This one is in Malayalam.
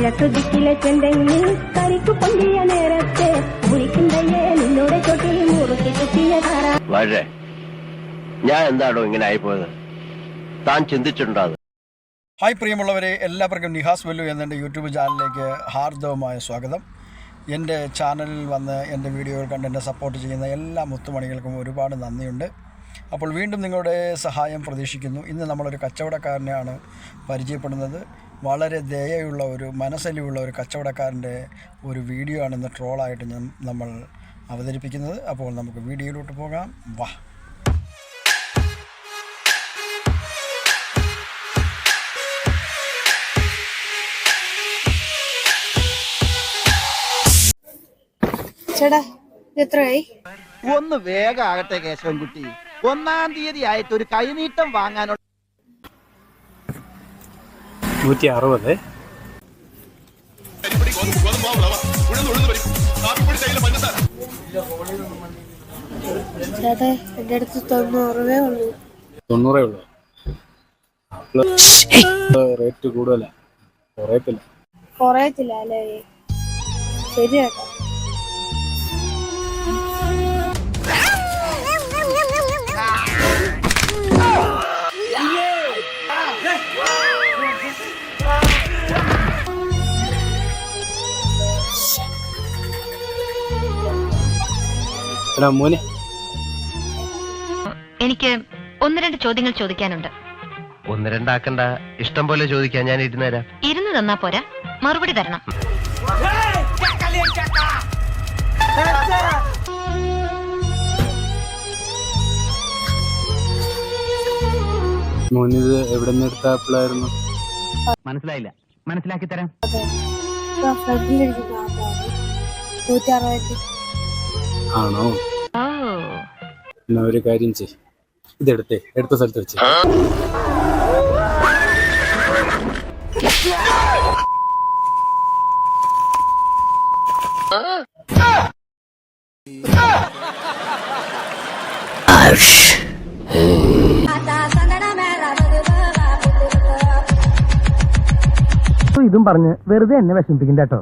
നിനക്കുതിക്കിലെ ചെന്തെങ്ങിൽ കരിക്കു പൊന്തിയ നേരത്തെ വിളിക്കുന്നയ്യേ നിന്നോട് ചൊട്ടിൽ മുറുക്കി കുത്തിയ കറ വളരെ ഞാൻ എന്താണോ ഇങ്ങനെ ആയിപ്പോയത്? താൻ ചിന്തിച്ചിട്ടുണ്ടോ അത്? ഹായ് പ്രിയമുള്ളവരെ എല്ലാവർക്കും നിഹാസ് വെല്ലു എന്നെ യൂട്യൂബ് ചാനലിലേക്ക് ഹാർദവമായ സ്വാഗതം. എന്റെ ചാനലിൽ വന്ന് എന്റെ വീഡിയോകൾ കണ്ട് എന്നെ സപ്പോർട്ട് ചെയ്യുന്ന എല്ലാ മുത്തുമണികൾക്കും ഒരുപാട് നന്ദിയുണ്ട്. അപ്പോൾ വീണ്ടും നിങ്ങളുടെ സഹായം പ്രതീക്ഷിക്കുന്നു. ഇന്ന് നമ്മളൊരു കച്ചവടക്കാരനെയാണ് പരിചയപ്പെടുന്നത്. വളരെ ദയയുള്ള ഒരു മനസ്സലിവുള്ള ഒരു കച്ചവടക്കാരന്റെ ഒരു വീഡിയോ ആണ് ഇന്ന് ട്രോളായിട്ട് ഞാൻ നമ്മൾ അവതരിപ്പിക്കുന്നത്. അപ്പോൾ നമുക്ക് വീഡിയോയിലോട്ട് പോകാം. വാ. ചേട്ടാ വേഗം എത്രയായി? ഒന്ന് വേഗാകട്ടെ കേശവൻകുട്ടി. ഒന്നാം തീയതി ആയിട്ട് ഒരു കൈനീട്ടം വാങ്ങാനുള്ള നൂറ്റി അറുപത് എന്റെ അടുത്ത് തൊണ്ണൂറ് ഉള്ളൂ. തൊണ്ണൂറേ ഉള്ളൂ. റേറ്റ് കൂടുതലാ. കുറയത്തില്ല. കുറയത്തില്ല അല്ലേ? ശരി ചേട്ടാ എടാ മോനെ. എനിക്ക് ഒന്ന് രണ്ട് ചോദ്യങ്ങൾ ചോദിക്കാനുണ്ട്. ഒന്ന് രണ്ടാക്കണ്ട. ഇഷ്ടം പോലെ ചോദിക്കാൻ ഞാൻ ഇരുന്നേരാം ഇരുന്ന് തന്നാ പോരാ. മറുപടി തരണം. മോനിത് എവിടെ നിന്ന് എടുത്ത ആപ്പിളായിരുന്നു മനസ്സിലായില്ല മനസ്സിലാക്കി തരാം നൂറ്റി അറുപത്തി ആണോ? എന്നാ ഒരു കാര്യം ചെയ് ഇതെടുത്തേ എടുത്ത സ്ഥലത്ത് വെച്ച്. ഇതും പറഞ്ഞ് വെറുതെ എന്നെ വിഷമിപ്പിക്കണ്ട കേട്ടോ.